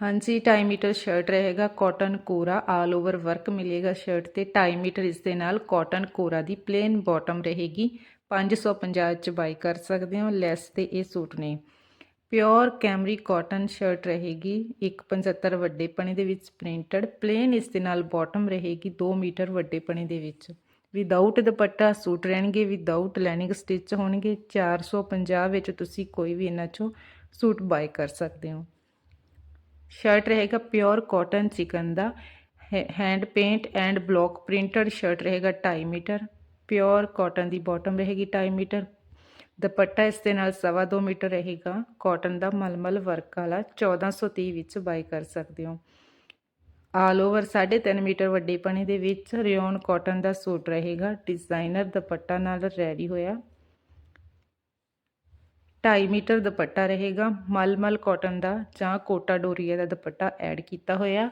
ਹਾਂਜੀ 2.5 metre shirt ਰਹੇਗਾ cotton ਕੋਰਾ ਆਲ ਓਵਰ ਵਰਕ ਮਿਲੇਗਾ ਸ਼ਰਟ ਤੇ। 2.5 ਮੀਟਰ ਇਸ ਦੇ ਨਾਲ ਕਾਟਨ ਕੋਰਾ ਦੀ ਪਲੇਨ ਬਾਟਮ ਰਹੇਗੀ। 550 ਚ ਬਾਈ ਕਰ ਸਕਦੇ ਹੋ ਲੈਸ ਤੇ ਇਹ ਸੂਟ ਨੇ। ਪਿਓਰ ਕੈਮਰੀ ਕਾਟਨ ਸ਼ਰਟ ਰਹੇਗੀ 175 ਵੱਡੇ ਪਣੇ ਦੇ ਵਿੱਚ ਪ੍ਰਿੰਟਡ ਪਲੇਨ ਇਸ ਦੇ ਨਾਲ ਬਾਟਮ ਰਹੇਗੀ 2 ਮੀਟਰ ਵੱਡੇ ਪਣੇ ਦੇ ਵਿੱਚ। ਵਿਦਆਊਟ ਦੁਪੱਟਾ ਸੂਟ ਰਹਿਣਗੇ ਵਿਦਆਊਟ ਲੈਨਿੰਗ ਸਟਿਚ ਹੋਣਗੇ। 450 ਵਿੱਚ ਤੁਸੀਂ ਕੋਈ ਵੀ ਇਹਨਾਂ ਚੋਂ ਸੂਟ ਬਾਈ ਕਰ ਸਕਦੇ ਹੋ। ਸ਼ਰਟ ਰਹੇਗਾ pure cotton chikan the hand paint and block printed shirt ਰਹੇਗਾ 2.5 ਮੀਟਰ ਪਿਓਰ ਕਾਟਨ ਦੀ ਬਾਟਮ ਰਹੇਗੀ 2.5 ਮੀਟਰ, ਦੁਪੱਟਾ ਇਸ ਦੇ ਨਾਲ 2.5 ਮੀਟਰ ਰਹੇਗਾ ਕਾਟਨ ਦਾ ਮਲਮਲ ਵਰਕ ਵਾਲਾ 1430 ਵਿੱਚ ਬਾਈ ਕਰ ਸਕਦੇ ਹੋ। ਆਲ ਓਵਰ 3.5 ਮੀਟਰ ਵੱਡੇ ਪਣੇ ਦੇ ਵਿੱਚ ਰਿਓਨ ਕਾਟਨ ਦਾ ਸੂਟ ਰਹੇਗਾ ਡਿਜ਼ਾਈਨਰ ਦੁਪੱਟਾ ਨਾਲ ਰੈਡੀ ਹੋਇਆ। ਢਾਈ ਮੀਟਰ ਦੁਪੱਟਾ ਰਹੇਗਾ। ਮਲਮਲ ਕਾਟਨ ਦਾ ਜਾਂ ਕੋਟਾ ਡੋਰੀਆ ਦਾ ਦੁਪੱਟਾ ਐਡ ਕੀਤਾ ਹੋਇਆ।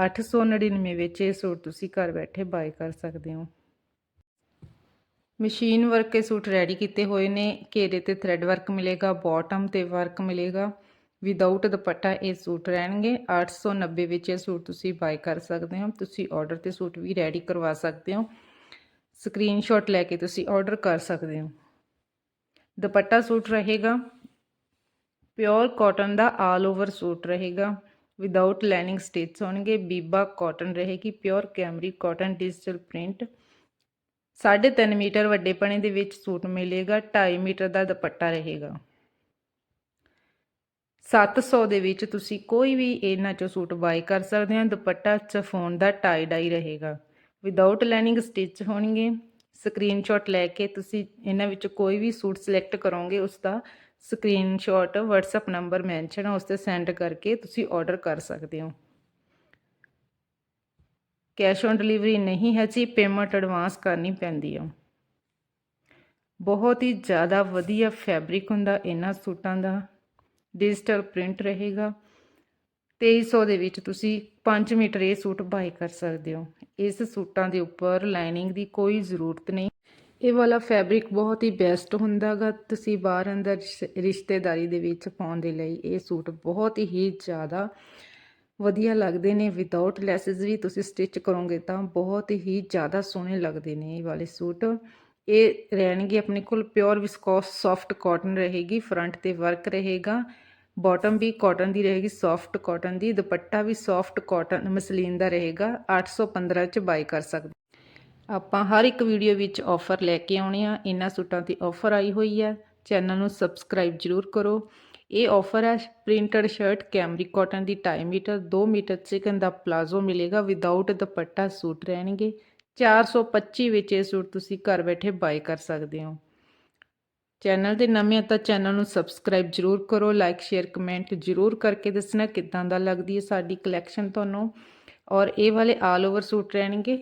899 ਵਿੱਚ ਇਹ ਸੂਟ ਤੁਸੀਂ ਘਰ ਬੈਠੇ ਬਾਈ ਕਰ ਸਕਦੇ ਹੋ। ਮਸ਼ੀਨ ਵਰਕ ਕੇ ਸੂਟ ਰੈਡੀ ਕੀਤੇ ਹੋਏ ਨੇ। ਘੇਰੇ ਤੇ ਥ੍ਰੈਡ ਵਰਕ ਮਿਲੇਗਾ ਬਾਟਮ ਤੇ ਵਰਕ ਮਿਲੇਗਾ। ਵਿਦਆਊਟ ਦੁਪੱਟਾ ਇਹ ਸੂਟ ਰਹਿਣਗੇ। 890 ਵਿੱਚ ਇਹ ਸੂਟ ਤੁਸੀਂ ਬਾਈ ਕਰ ਸਕਦੇ ਹੋ। ਤੁਸੀਂ ਆਰਡਰ ਤੇ ਸੂਟ ਵੀ ਰੈਡੀ ਕਰਵਾ ਸਕਦੇ ਹੋ। ਸਕਰੀਨਸ਼ਾਟ ਲੈ ਕੇ ਤੁਸੀਂ ਆਰਡਰ ਕਰ ਸਕਦੇ ਹੋ। ਦੁਪੱਟਾ ਸੂਟ ਰਹੇਗਾ। ਪਿਓਰ ਕਾਟਨ ਦਾ ਆਲ ਓਵਰ ਸੂਟ ਰਹੇਗਾ। ਵਿਦਆਊਟ ਲਾਈਨਿੰਗ ਸਟਿਚ ਹੋਣਗੇ। ਬੀਬਾ ਕਾਟਨ ਰਹੇਗੀ। Pure cambric cotton digital print. 3.5 metre ਵੱਡੇ ਪਣੇ ਦੇ ਵਿੱਚ ਸੂਟ ਮਿਲੇਗਾ। 2.5 ਮੀਟਰ ਦਾ ਦੁਪੱਟਾ ਰਹੇਗਾ। 700 ਦੇ ਵਿੱਚ ਤੁਸੀਂ ਕੋਈ ਵੀ ਇਹਨਾਂ ਚੋਂ ਸੂਟ ਬਾਈ ਕਰ ਸਕਦੇ ਹੋ। ਦੁਪੱਟਾ ਚਫੋਨ ਦਾ ਟਾਈ ਡਾਈ ਰਹੇਗਾ। ਵਿਦਆਊਟ ਲਾਈਨਿੰਗ ਸਟਿਚ ਹੋਣਗੇ। ਸਕਰੀਨਸ਼ਾਟ ਲੈ ਕੇ ਤੁਸੀਂ ਇਹਨਾਂ ਵਿੱਚ ਕੋਈ ਵੀ ਸੂਟ ਸਿਲੈਕਟ ਕਰੋਗੇ, ਉਸ ਦਾ ਸਕਰੀਨਸ਼ਾਟ WhatsApp ਨੰਬਰ ਮੈਂਸ਼ਨ ਹੈ ਉਸ ਤੇ ਸੈਂਡ ਕਰਕੇ ਤੁਸੀਂ ਆਰਡਰ ਕਰ ਸਕਦੇ ਹੋ। ਕੈਸ਼ ਔਨ ਡਿਲੀਵਰੀ ਨਹੀਂ ਹੈ ਜੀ ਪੇਮੈਂਟ ਐਡਵਾਂਸ ਕਰਨੀ ਪੈਂਦੀ ਆ। ਬਹੁਤ ਹੀ ਜ਼ਿਆਦਾ ਵਧੀਆ ਫੈਬਰਿਕ ਹੁੰਦਾ ਇਹਨਾਂ ਸੂਟਾਂ ਦਾ। ਡਿਜੀਟਲ ਪ੍ਰਿੰਟ ਰਹੇਗਾ। 2300 ਦੇ ਵਿੱਚ ਤੁਸੀਂ 5 ਮੀਟਰ ਇਹ ਸੂਟ ਬਾਈ ਕਰ ਸਕਦੇ ਹੋ। ਇਸ ਸੂਟਾਂ ਦੇ ਉੱਪਰ ਲਾਈਨਿੰਗ ਦੀ ਕੋਈ ਜ਼ਰੂਰਤ ਨਹੀਂ। ਇਹ ਵਾਲਾ ਫੈਬਰਿਕ ਬਹੁਤ ਹੀ ਬੈਸਟ ਹੁੰਦਾਗਾ ਤੁਸੀਂ ਬਾਹਰ ਅੰਦਰ ਰਿਸ਼ਤੇਦਾਰੀ ਦੇ ਵਿੱਚ ਪਾਉਣ ਦੇ ਲਈ। ਇਹ ਸੂਟ ਬਹੁਤ ਹੀ ਜ਼ਿਆਦਾ ਵਧੀਆ ਲੱਗਦੇ ਨੇ। ਵਿਦਆਊਟ ਲੈਸਸ ਵੀ ਤੁਸੀਂ ਸਟਿਚ ਕਰੋਗੇ ਤਾਂ ਬਹੁਤ ਹੀ ਜ਼ਿਆਦਾ ਸੋਹਣੇ ਲੱਗਦੇ ਨੇ ਇਹ ਵਾਲੇ ਸੂਟ। ਇਹ ਰਹਿਣਗੇ ਆਪਣੇ ਕੋਲ ਪਿਓਰ ਵਿਸਕੋਸ ਸੌਫਟ ਕਾਟਨ ਰਹੇਗੀ, ਫਰੰਟ ਤੇ ਵਰਕ ਰਹੇਗਾ। ਬਾਟਮ ਵੀ ਕਾਟਨ ਦੀ ਰਹੇਗੀ ਸੌਫਟ ਕਾਟਨ ਦੀ, ਦੁਪੱਟਾ ਵੀ ਸੌਫਟ ਕਾਟਨ ਮਸਲੀਨ ਦਾ ਰਹੇਗਾ 815 ਚ ਬਾਈ ਕਰ ਸਕਦੇ ਆਪਾਂ ਹਰ ਇੱਕ ਵੀਡੀਓ ਵਿੱਚ ਆਫਰ ਲੈ ਕੇ ਆਉਣੇ ਆ, ਇਹਨਾਂ ਸੂਟਾਂ 'ਤੇ ਆਫਰ ਆਈ ਹੋਈ ਹੈ ਚੈਨਲ ਨੂੰ ਸਬਸਕ੍ਰਾਈਬ ਜਰੂਰ ਕਰੋ। ਇਹ ਆਫਰ ਹੈ ਪ੍ਰਿੰਟਡ ਸ਼ਰਟ ਕੈਮਰੀ ਕਾਟਨ ਦੀ 2.5 ਮੀਟਰ 2 ਮੀਟਰ ਚਿਕਨ ਦਾ ਪਲਾਜ਼ੋ ਮਿਲੇਗਾ ਵਿਦਆਊਟ ਦੁਪੱਟਾ ਸੂਟ ਰਹਿਣਗੇ। 425 ਵਿੱਚ ਇਹ ਸੂਟ ਤੁਸੀਂ ਘਰ ਬੈਠੇ ਬਾਈ ਕਰ ਸਕਦੇ ਹੋ। ਚੈਨਲ ਦੇ ਨਵੇਂ ਆ ਤਾਂ ਚੈਨਲ ਨੂੰ ਸਬਸਕ੍ਰਾਈਬ ਜਰੂਰ ਕਰੋ ਲਾਈਕ ਸ਼ੇਅਰ ਕਮੈਂਟ ਜਰੂਰ ਕਰਕੇ ਦੱਸਣਾ ਕਿੱਦਾਂ ਦਾ ਲੱਗਦੀ ਹੈ ਸਾਡੀ ਕਲੈਕਸ਼ਨ ਤੁਹਾਨੂੰ। ਔਰ ਇਹ ਵਾਲੇ ਆਲ ਓਵਰ ਸੂਟ ਰਹਿਣਗੇ।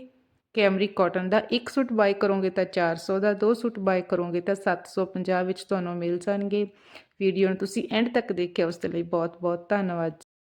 ਕੈਮਰੀ ਕਾਟਨ ਦਾ ਇੱਕ ਸੂਟ ਬਾਈ ਕਰੋਗੇ ਤਾਂ 400 ਦਾ, ਦੋ ਸੂਟ ਬਾਈ ਕਰੋਗੇ ਤਾਂ 750 ਵਿੱਚ ਤੁਹਾਨੂੰ ਮਿਲ ਜਾਣਗੇ। ਵੀਡੀਓ ਨੂੰ ਤੁਸੀਂ ਐਂਡ ਤੱਕ ਦੇਖਿਆ, ਉਸ ਦੇ ਲਈ ਬਹੁਤ ਬਹੁਤ ਧੰਨਵਾਦ।